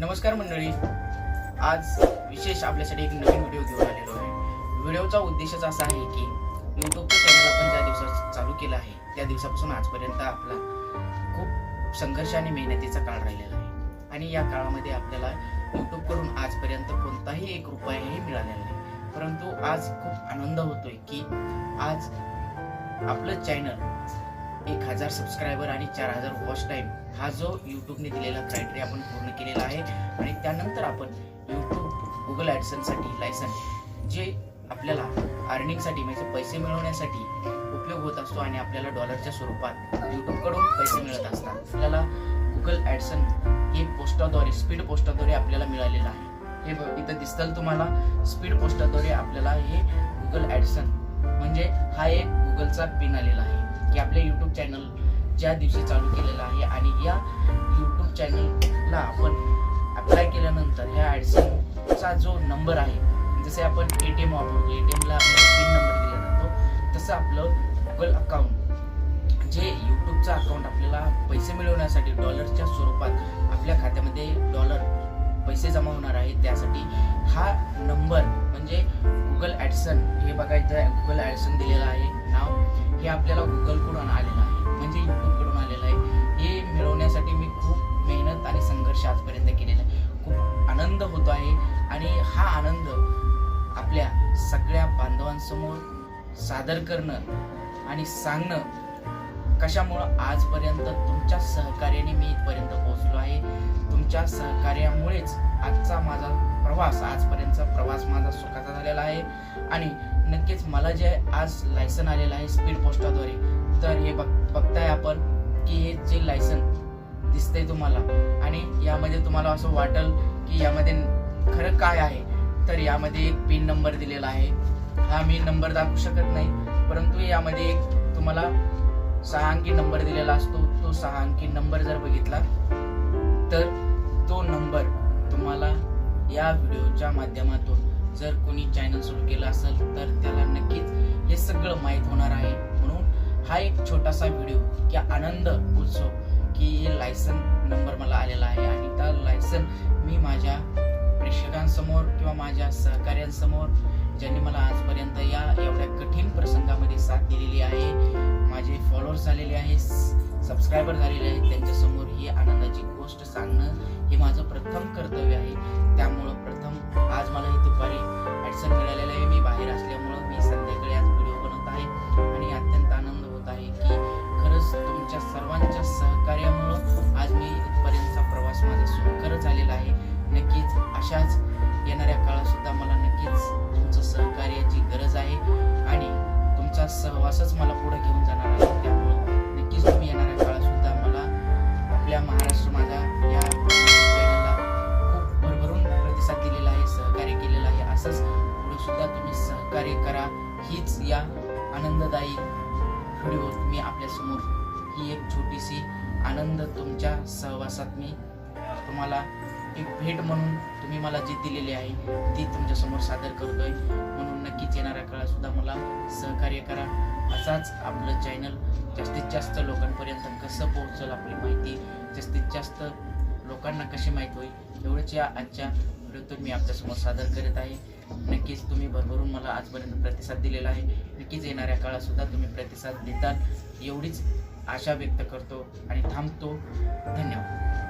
नमस्कार मंडळी. आज विशेष आपल्यासाठी एक नवीन व्हिडिओ घेऊन आलेलो आहे. व्हिडिओचा उद्देशच असा आहे की यूट्यूबचं चॅनल आपण ज्या दिवसात चालू केला आहे त्या दिवसापासून आजपर्यंत आपला खूप संघर्ष आणि मेहनतीचा काळ राहिलेला आहे. आणि या काळामध्ये आपल्याला यूट्यूबकडून आजपर्यंत कोणताही एक रुपयाही मिळालेला नाही. परंतु आज खूप आनंद होतोय की आज आपलं चॅनल एक हजार सबस्क्रायबर आणि चार हजार वॉच टाईम हा जो यूट्यूबने दिलेला क्रायटेरिया आपण पूर्ण केलेला आहे. आणि त्यानंतर आपण यूट्यूब गुगल ॲडसनसाठी लायसन जे आपल्याला अर्निंगसाठी म्हणजे पैसे मिळवण्यासाठी उपयोग होत असतो आणि आपल्याला डॉलरच्या स्वरूपात यूट्यूबकडून पैसे मिळत असतात. आपल्याला गुगल ॲडसन हे पोस्टाद्वारे स्पीड पोस्टाद्वारे आपल्याला मिळालेलं आहे. हे इथं दिसतं तुम्हाला. स्पीड पोस्टाद्वारे आपल्याला हे गुगल ॲडसन म्हणजे हा एक गुगलचा पिन आलेला आहे. की आपल्या यूट्यूब चॅनल ज्या दिवशी चालू केलेलं आहे आणि या यूट्यूब चॅनलला आपण अप्लाय केल्यानंतर ह्या ॲडसनचा जो नंबर आहे जसे आपण ए टी एम वापरतो ए टी एमला आपला पिन नंबर दिला जातो तसं आपलं गुगल अकाउंट जे यूट्यूबचं अकाउंट आपल्याला पैसे मिळवण्यासाठी डॉलरच्या स्वरूपात आपल्या खात्यामध्ये डॉलर पैसे जमा होणार आहे त्यासाठी हा नंबर म्हणजे गुगल ॲडसन हे बघायचं गुगल ॲडसन दिलेलं आहे हे आपल्याला गुगलकडून आलेलं आहे. म्हणजे यूट्यूबकडून आलेलं आहे. हे मिळवण्यासाठी मी खूप मेहनत आणि संघर्ष आजपर्यंत केलेला आहे. खूप आनंद होतो आहे. आणि हा आनंद आपल्या सगळ्या बांधवांसमोर सादर करणं आणि सांगणं कशामुळं आजपर्यंत तुमच्या सहकार्याने मी इथपर्यंत पोहोचलो आहे. तुमच्या सहकार्यामुळेच आजचा माझा प्रवास आजपर्यंतचा प्रवास माझा सुखाचा झालेला आहे. आणि नक्कीच मला जे आज लायसन आलेलं आहे स्पीड पोस्टाद्वारे तर हे बघ बघताय आपण की हे जे लायसन दिसतंय तुम्हाला आणि यामध्ये तुम्हाला असं वाटेल की यामध्ये खरं काय आहे तर यामध्ये एक पिन नंबर दिलेला आहे. हा मी नंबर दाखवू शकत नाही परंतु यामध्ये एक तुम्हाला सहा अंकी नंबर दिलेला असतो तो सहा अंकी नंबर जर बघितला तर तो नंबर तुम्हाला या व्हिडिओच्या माध्यमातून जर कोणी चॅनल सुरू केलं असेल तर त्याला नक्कीच हे सगळं माहीत होणार आहे. म्हणून हा एक छोटासा व्हिडिओ की आनंद उत्सव की हे लायसन नंबर मला आलेला आहे. आणि त्या लायसन मी माझ्या प्रेक्षकांसमोर किंवा माझ्या सहकार्यांसमोर ज्यांनी मला आजपर्यंत या एवढ्या कठीण प्रसंगामध्ये साथ दिलेली आहे माझे फॉलोअर्स झालेले आहे सबस्क्रायबर झालेले आहेत त्यांच्यासमोर ही आनंदाची गोष्ट सांगणं हे माझं प्रथम कर्तव्य सुखकर झालेला आहे. नक्कीच अशाच येणाऱ्या काळात सुद्धा मला नक्कीच तुमचं सहकार्याची गरज आहे आणि तुमचा सहवासच मला पुढे घेऊन जाणार आहे. त्यामुळं नक्कीच तुम्ही येणाऱ्या काळात सुद्धा मला आपल्या महाराष्ट्र माझा या चॅनलला खूप भरभरून प्रतिसाद दिलेला आहे सहकार्य केलेलं आहे. असंच पुढे सुद्धा तुम्ही सहकार्य करा. हीच या आनंददायी व्हिडिओ मी आपल्यासमोर. ही एक छोटीशी आनंद तुमच्या सहवासात मी तुम्हाला एक भेट म्हणून तुम्ही मला जी दिलेली आहे ती तुमच्यासमोर सादर करतोय. म्हणून नक्कीच येणाऱ्या काळात सुद्धा मला सहकार्य करा. असाच आपलं चॅनल जास्तीत जास्त लोकांपर्यंत कसं पोहोचल आपली माहिती जास्तीत जास्त लोकांना कशी माहीत होईल एवढंच या आजच्या व्हिडिओतून मी आपल्यासमोर सादर करत आहे. नक्कीच तुम्ही भरभरून मला आजपर्यंत प्रतिसाद दिलेला आहे. नक्कीच येणाऱ्या काळात सुद्धा तुम्ही प्रतिसाद देताल. एवढीच आशा व्यक्त करतो आणि थांबतो. धन्यवाद.